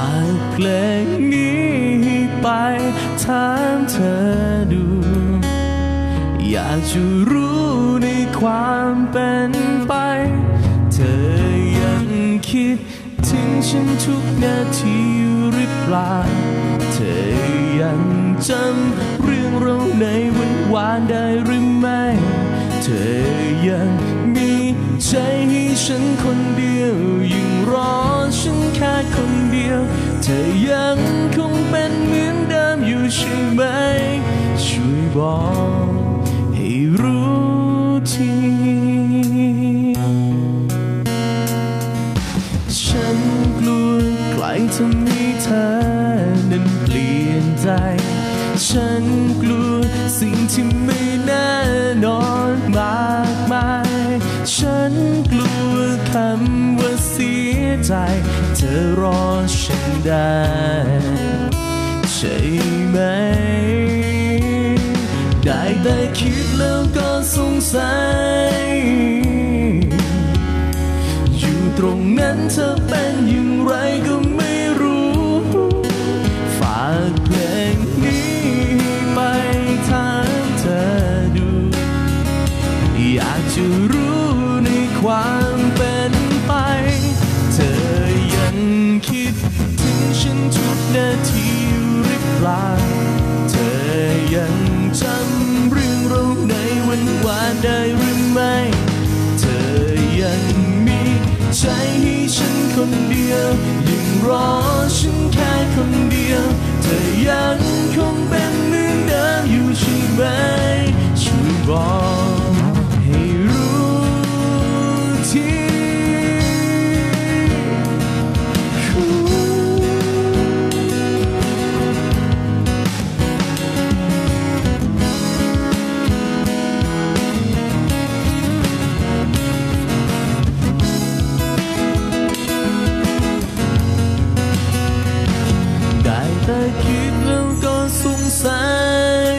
ากเพลงนี้ไปถามเธอดู อยากจะรู้ในความเป็นไป เธอยังคิดถึงฉันทุกนาทีหรือเปล่า เธอยังจำเรื่องเราในวันวานได้หรือไม่ เธอยังมีใจให้ฉันคนเดียว เธอยังคงเป็นเหมือนเดิมอยู่ใช่ไหม ช่วยบอกให้รู้ทีฉันกลัวใกล้จะมีเธอนั้นเปลี่ยนใจ ฉันกลัวสิ่งที่ไม่แน่นอนมากมาย ฉันกลัวคำว่าเสียใจ เธอรอฉัน ได้ คนเดียวยังรอฉันแค่คนเดียวเธอยังคงเป็นเหมือนเดิมอยู่ใช่ไหมช่วยบอก แต่คิดแล้วก็สงสัย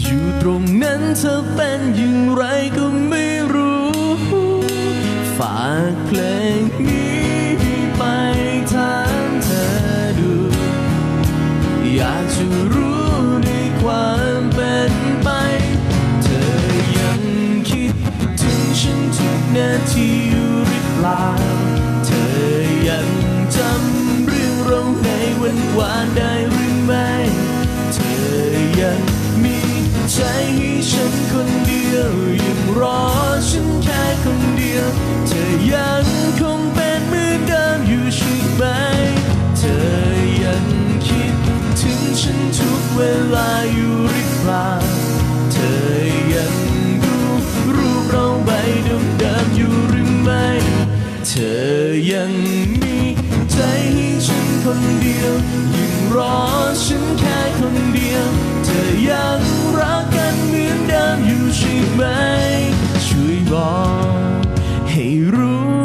อยู่ตรงนั้นเธอเป็นอย่างไรก็ไม่รู้ ฝากเพลงนี้ไปถามเธอดู อยากจะรู้ในความเป็นไป เธอยังคิดถึงฉันทุกนาทีอยู่หรือเปล่า ใน ฉันแค่คนเดียว เธอยังรักกันเหมือนเดิมอยู่ใช่ไหม ช่วยบอกให้รู้